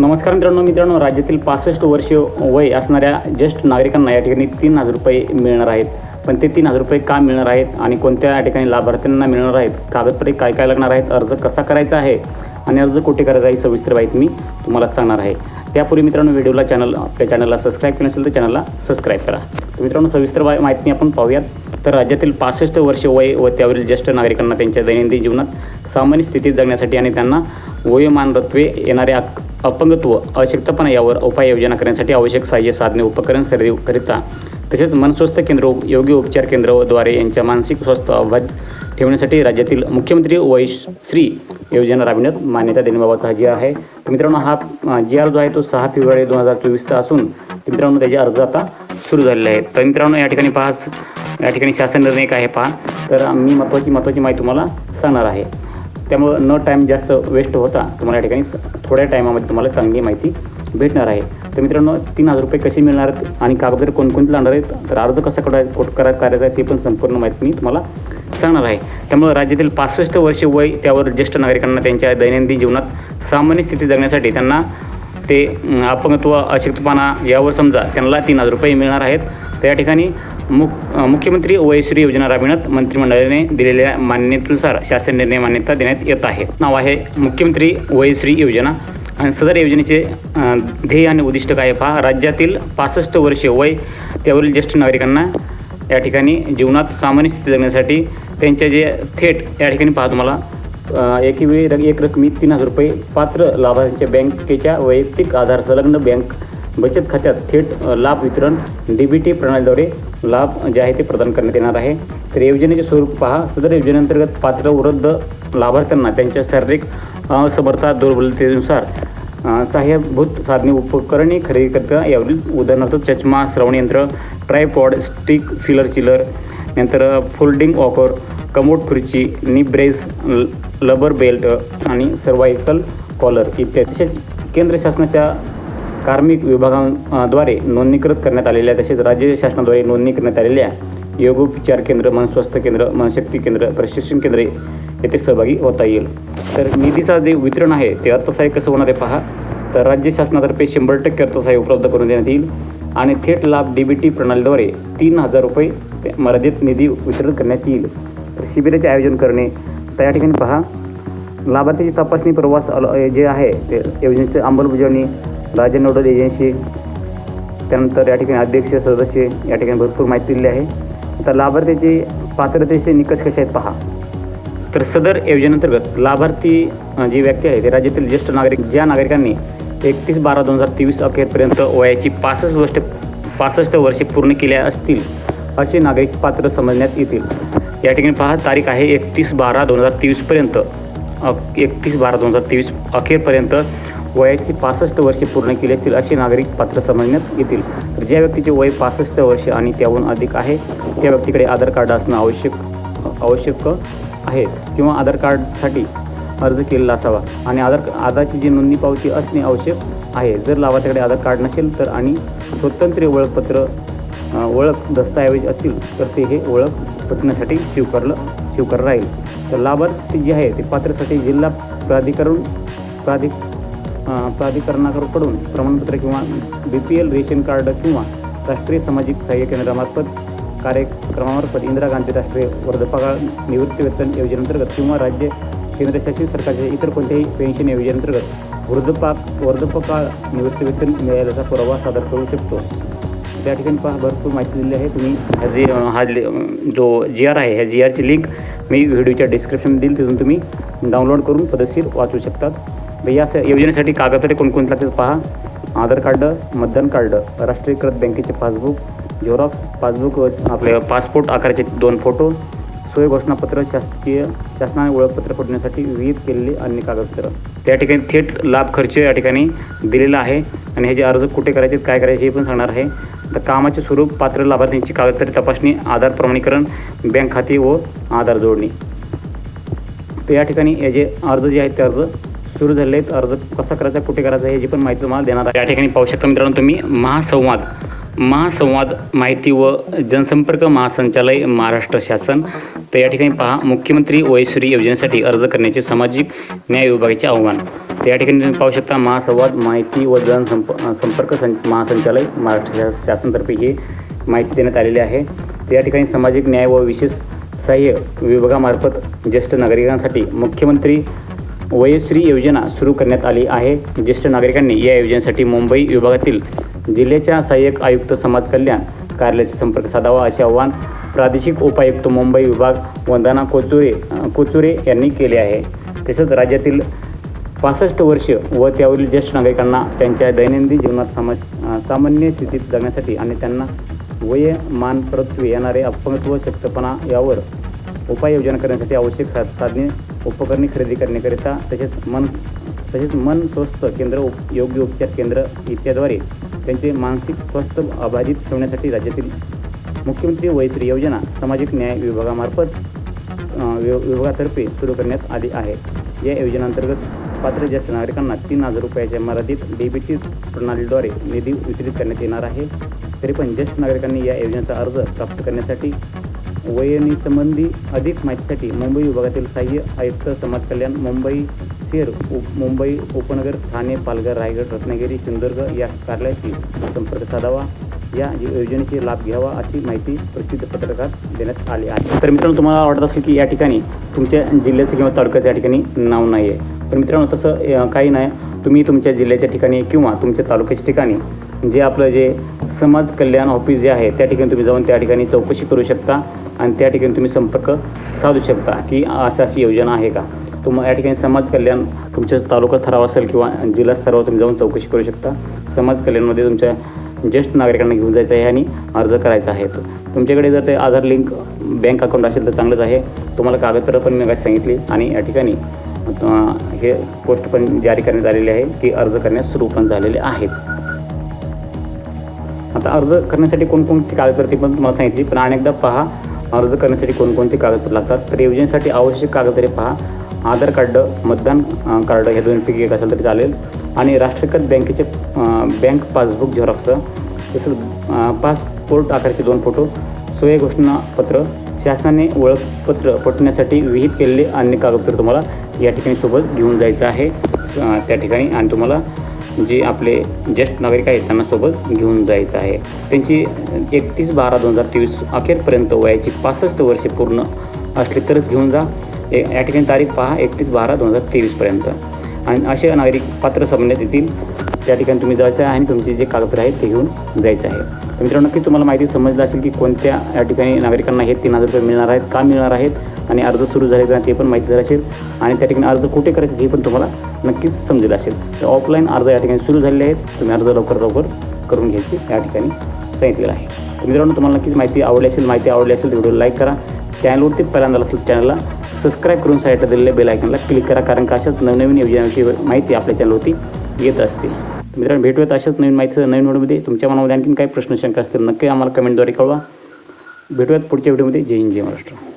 नमस्कार मित्रांनो मित्रांनो राज्यातील पासष्ट वर्ष वय असणाऱ्या ज्येष्ठ नागरिकांना या ठिकाणी तीन हजार रुपये मिळणार आहेत. पण ते तीन हजार रुपये का मिळणार आहेत आणि कोणत्या या ठिकाणी लाभार्थ्यांना मिळणार आहेत? कागदपत्रे काय काय लागणार आहेत? अर्ज कसा करायचा आहे? आणि अर्ज कुठे करायचा आहे? ही सविस्तर माहिती मी तुम्हाला सांगणार आहे. त्यापूर्वी मित्रांनो व्हिडिओला चॅनल आपल्या चॅनलला सबस्क्राईब केलं नसेल तर चॅनलला सबस्क्राईब करा. तर मित्रांनो सविस्तर माहिती आपण पाहूयात. तर राज्यातील पासष्ट वर्ष वय व त्यावरील ज्येष्ठ नागरिकांना त्यांच्या दैनंदिन जीवनात सामान्य स्थितीत जगण्यासाठी आणि त्यांना वयोमानरत्वे येणाऱ्या अपंगत्व अशक्तपणा यावर उपाययोजना करण्यासाठी आवश्यक सहाय्य साधने उपकरण खरेदीकरिता तसेच मनस्वस्थ केंद्र योग्य उपचार केंद्राद्वारे यांच्या मानसिक स्वास्थ्य अभ्यास ठेवण्यासाठी राज्यातील मुख्यमंत्री वयश्री योजना राबविण्यात मान्यता देण्याबाबत हा जी आर आहे. मित्रांनो हा जी आर जो आहे तो सहा फेब्रुवारी दोन हजार चोवीसचा असून मित्रांनो त्याचे अर्ज आता सुरू झालेले आहेत. तर मित्रांनो या ठिकाणी पहा या ठिकाणी शासन निर्णय काय आहे पहा. तर मी महत्त्वाची महत्त्वाची माहिती तुम्हाला सांगणार आहे. त्यामुळं न टाईम जास्त वेस्ट होता तुम्हाला या ठिकाणी थोड्या टायमामध्ये तुम्हाला चांगली माहिती भेटणार आहे. तर मित्रांनो तीन हजार रुपये कसे मिळणार आहेत आणि कागदपत्र कोणकोणते लागणार आहेत तर अर्ज कसा करा कोट करा करायचा आहे ते पण संपूर्ण माहिती मी तुम्हाला सांगणार आहे. त्यामुळं राज्यातील पासष्ट वर्ष वय त्यावर ज्येष्ठ नागरिकांना त्यांच्या दैनंदिन जीवनात सामान्य स्थिती जगण्यासाठी त्यांना ते अपंगत्व अशक्तपणा यावर समजा त्यांना तीन हजार रुपये मिळणार आहेत. तर या ठिकाणी मुख मुख्यमंत्री वयश्री योजना राबविण्यात मंत्रिमंडळाने दिलेल्या मान्यतेनुसार शासन निर्णय मान्यता देण्यात येत आहे. नाव आहे मुख्यमंत्री वयश्री योजना. आणि सदर योजनेचे ध्येय आणि उद्दिष्ट काय पहा. राज्यातील पासष्ट वर्षे वय त्यावरील ज्येष्ठ नागरिकांना या ठिकाणी जीवनात सामान्य स्थिती जगण्यासाठी त्यांचे जे थेट या ठिकाणी पहा तुम्हाला. एकेवेळी रक- एक रकमी तीन हजार रुपये पात्र लाभार्थ्यांच्या बँकेच्या वैयक्तिक आधार संलग्न बँक बचत खात्यात थेट लाभ वितरण डी बी टी प्रणालीद्वारे लाभ जे आहे ते प्रदान करण्यात येणार आहे. तर योजनेचे स्वरूप पहा. सदर योजनेअंतर्गत पात्र वृद्ध लाभार्थ्यांना त्यांच्या शारीरिक असमर्था दुर्बलतेनुसार सहाय्यभूत साधने उपकरणे खरेदी करता यावरील उदाहरणार्थ चष्मा श्रवणयंत्र ट्रायपॉड स्टिक फिलर चिलर नंतर फोल्डिंग वॉकर कमोड खुर्ची निब्रेस ल- लबर बेल्ट आणि सर्वायकल कॉलर इत्यादी. केंद्र शासनाच्या कार्मिक विभागांद्वारे नोंदणीकृत करण्यात आलेल्या तसेच राज्य शासनाद्वारे नोंदणी करण्यात आलेल्या योगोपचार केंद्र मनस्वास्थ्य केंद्र मनशक्ती केंद्र प्रशिक्षण केंद्रे येथे सहभागी होता येईल. तर निधीचा जे वितरण आहे ते अर्थसहाय्य कसं होणार आहे पहा. तर राज्य शासनातर्फे शंभर टक्के अर्थसहाय्य उपलब्ध करून देण्यात येईल आणि थेट लाभ डी बी टी प्रणालीद्वारे तीन हजार रुपये मर्यादित निधी वितरण करण्यात येईल. तर शिबिराचे आयोजन करणे तर या ठिकाणी पहा. लाभार्थीची तपासणी प्रवास जे आहे ते योजनेची अंमलबजावणी राज्य नोडल एजन्सी त्यानंतर या ठिकाणी अध्यक्ष सदस्य या ठिकाणी भरपूर माहिती दिली आहे. आता लाभार्थीचे पात्रतेचे निकष कसे आहेत पहा. तर सदर योजनेअंतर्गत लाभार्थी जी व्यक्ती आहे ते राज्यातील ज्येष्ठ नागरिक ज्या नागरिकांनी एकतीस बारा दोन हजार तेवीस अखेरपर्यंत वयाची पासष्ट वर्ष पासष्ट वर्षे पूर्ण केल्या असतील असे नागरिक पात्र समजण्यात येतील. या ठिकाणी पहा तारीख आहे एकतीस बारा दोन हजार तेवीसपर्यंत एकतीस बारा दोन हजार तेवीस अखेरपर्यंत वयाची पासष्ट वर्षे पूर्ण केली असतील असे नागरिक पात्र समजण्यात येतील. तर ज्या व्यक्तीचे वय पासष्ट वर्ष आणि त्याहून अधिक आहे त्या व्यक्तीकडे आधार कार्ड असणं आवश्यक आवश्यक आहे किंवा आधार कार्डसाठी अर्ज केलेला असावा आणि आधार आधारची जी नोंदणी पावती असणे आवश्यक आहे. जर लाभार्थ्याकडे आधार कार्ड नसेल तर आणि स्वतंत्र ओळखपत्र ओळख दस्तऐवज असतील तर ते हे ओळख पटण्यासाठी स्वीकारलं स्वीकार राहील. तर लाभार्थी जे आहे ते पात्रसाठी जिल्हा प्राधिकरण प्राधिक प्राधिकरणाकडून प्रमाणपत्र किंवा B P L ration card किंवा राष्ट्रीय सामाजिक सहाय्य केंद्रामार्फत कार्यक्रमामार्फत इंदिरा गांधी राष्ट्रीय वृद्धपकाळ निवृत्तीवेतन योजनेअंतर्गत किंवा राज्य केंद्रशासित सरकारच्या इतर कोणत्याही पेन्शन योजनेअंतर्गत वृद्धपाक वर्धपकाळ निवृत्तीवेतन मिळाल्याचा पुरावा सादर करू शकतो. त्या ठिकाणी पहा भरपूर माहिती दिलेली आहे. तुम्ही हा जे हा जो जी आर आहे ह्या जी आरची लिंक मी व्हिडिओच्या डिस्क्रिप्शन देईल. तिथून तुम्ही डाउनलोड करून पद्धतशीर वाचू शकतात. तर या योजनेसाठी कागदपत्रे कोणकोणत्या ते पहा. आधार कार्ड मतदान कार्ड राष्ट्रीयकृत बँकेचे पासबुक झेरॉक्स पासबुक व आपले पासपोर्ट आकाराचे दोन फोटो सोय घोषणापत्र शासकीय शासनाने ओळखपत्र फोडण्यासाठी विहित केलेले अन्य कागदपत्र. त्या ठिकाणी थेट लाभ खर्च या ठिकाणी दिलेला आहे. आणि ह्याचे अर्ज कुठे करायचे काय करायचे हे पण सांगणार आहे. तर कामाचे स्वरूप पात्र लाभार्थ्यांची कागदपत्रे तपासणी आधार प्रमाणीकरण बँक खाते व आधार जोडणी. तर या ठिकाणी हे जे अर्ज जे आहेत ते अर्ज सुरू झाले आहेत. अर्ज कसा करायचा कुठे करायचा याची पण माहिती तुम्हाला देणार आहे. या ठिकाणी पाहू शकता मित्रांनो तुम्ही महासंवाद. महासंवाद माहिती व जनसंपर्क महासंचालय महाराष्ट्र शासन. तर या ठिकाणी पहा मुख्यमंत्री वयश्री योजनेसाठी अर्ज करण्याचे सामाजिक न्याय विभागाचे आव्हान. तर या ठिकाणी तुम्ही पाहू शकता महासंवाद माहिती व जनसंप संपर्क सं महासंचालय महाराष्ट्र शा शासनतर्फे ही माहिती देण्यात आलेली आहे. तर या ठिकाणी सामाजिक न्याय व विशेष सहाय्य विभागामार्फत ज्येष्ठ नागरिकांसाठी मुख्यमंत्री वयश्री योजना सुरू करण्यात आली आहे. ज्येष्ठ नागरिकांनी या योजनेसाठी मुंबई विभागातील जिल्ह्याच्या सहाय्यक आयुक्त समाज कल्याण कार्यालयाचा संपर्क साधावा असे आवाहन प्रादेशिक उपायुक्त मुंबई विभाग वंदना कोचुरे कोचुरे यांनी केले आहे. तसंच राज्यातील पासष्ट वर्ष व त्यावरील ज्येष्ठ नागरिकांना त्यांच्या दैनंदिन जीवनात समा सामान्य स्थितीत जगण्यासाठी आणि त्यांना वयमानप्रत्वे येणारे अपंगत्व शक्तपणा यावर उपाययोजना करण्यासाठी आवश्यक सा साधने उपकरणे खरेदी करण्याकरिता तसेच मन तसेच मन स्वस्थ केंद्र उप योग्य उपचार केंद्र इत्याद्वारे त्यांचे मानसिक स्वास्थ्य अबाधित ठेवण्यासाठी राज्यातील मुख्यमंत्री वयश्री योजना सामाजिक न्याय विभागामार्फत वि- विभागातर्फे सुरू करण्यात आली आहे. या योजनेअंतर्गत पात्र ज्येष्ठ नागरिकांना तीन हजार रुपयाच्या मर्यादित डीबीटी प्रणालीद्वारे निधी वितरित करण्यात येणार आहे. तरी पण ज्येष्ठ नागरिकांनी या योजनेचा अर्ज प्राप्त करण्यासाठी वयनीसंबंधी अधिक माहितीसाठी मुंबई विभागातील सहाय्य आयुक्त समाज कल्याण मुंबई शहर उप मुंबई उपनगर ठाणे पालघर रायगड रत्नागिरी सिंधुदुर्ग या कार्यालयाशी संपर्क साधावा. या योजनेचे लाभ घ्यावा अशी माहिती प्रसिद्ध पत्रकात देण्यात आली आहे. तर मित्रांनो तुम्हाला वाटत असेल की या ठिकाणी तुमच्या जिल्ह्याचं किंवा तालुक्याचं या ठिकाणी नाव नाही आहे तर मित्रांनो तसं काही नाही. तुम्ही तुमच्या जिल्ह्याच्या ठिकाणी किंवा तुमच्या तालुक्याच्या ठिकाणी जे आपलं जे समाज कल्याण ऑफिस जे आहे त्या ठिकाणी तुम्ही जाऊन त्या ठिकाणी चौकशी करू शकता आणि त्या ठिकाणी तुम्ही संपर्क साधू शकता की अशी अशी योजना आहे का? तुम या ठिकाणी समाज कल्याण तुमच्या तालुका स्तरावर असेल किंवा जिल्हा स्तरावर तुम्ही जाऊन चौकशी करू शकता. समाज कल्याणमध्ये तुमच्या ज्येष्ठ नागरिकांना घेऊन जायचं आहे आणि अर्ज करायचा आहे. तुमच्याकडे जर ते आधार लिंक बँक अकाउंट असेल तर चांगलंच आहे. तुम्हाला कागदपत्र पण मी काय सांगितली आणि या ठिकाणी हे पोस्ट पण जारी करण्यात आलेली आहे की अर्ज करण्यास सुरू पण झालेले आहेत. आता अर्ज करण्यासाठी कोणकोणती कागदपत्रे पण तुम्हाला सांगितली पण अनेकदा पहा अर्ज करण्यासाठी कोणकोणती कागदपत्रं लागतात. तर योजनेसाठी आवश्यक कागदपत्रे पहा. आधार कार्ड मतदान कार्ड ह्या दोनपैकी एक असेल तरी चालेल. आणि राष्ट्रीयकृत बँकेचे बँक पासबुक झेरॉक्स तसंच पासपोर्ट आकारचे दोन फोटो सोय घोषणापत्र शासनाने ओळखपत्र पटवण्यासाठी विहित केलेले अन्य कागदपत्र तुम्हाला या ठिकाणी सोबत घेऊन जायचं आहे. त्या ठिकाणी आणि तुम्हाला जे आपले ज्येष्ठ नागरिक आहेत त्यांना सोबत घेऊन जायचं आहे. त्यांची एकतीस बारा दोन हजार तेवीस अखेरपर्यंत वयाची पासष्ट वर्षे पूर्ण असली तरच घेऊन जा. ए- या ठिकाणी तारीख पहा एकतीस बारा दोन हजार तेवीसपर्यंत. आणि असे नागरिक पात्र समजण्यात येतील. त्या ठिकाणी तुम्ही जायचं आहे आणि तुमचे जे कागदपत्र आहेत ते घेऊन जायचं आहे. तर मित्रांनो नक्की तुम्हाला माहिती समजलं असेल की कोणत्या या ठिकाणी नागरिकांना हे तीन हजार रुपये मिळणार आहेत का मिळणार आहेत? आणि अर्ज सुरू झाले का ते पण माहिती झाली असेल आणि त्या ठिकाणी अर्ज कुठे करायचे हे पण तुम्हाला नक्कीच समजेल असेल. तर ऑफलाईन अर्ज या ठिकाणी सुरू झालेले आहेत. तुम्ही अर्ज लवकर लवकर करून घ्यायची. या ठिकाणी सांगितलेलं आहे. मित्रांनो तुम्हाला नक्कीच माहिती आवडली असेल माहिती आवडली असेल तर व्हिडिओ लाईक करा. चॅनलवरती पहिल्यांदा असेल चॅनलला सबस्क्राईब करून साईडला दिलेल्या बेल आयकनला क्लिक करा. कारण का अशाच नवनवीन योजनांची माहिती आपल्या चॅनलवरती येत असते. मित्रांनो भेटूयात अशाच नवीन माहिती नवीन व्हिडिओमध्ये. तुमच्या मनामध्ये आणखीन काही प्रश्न शंका असतील नक्की आम्हाला कमेंटद्वारे कळवा. भेटूयात पुढच्या व्हिडिओमध्ये. जय हिंद जय महाराष्ट्र.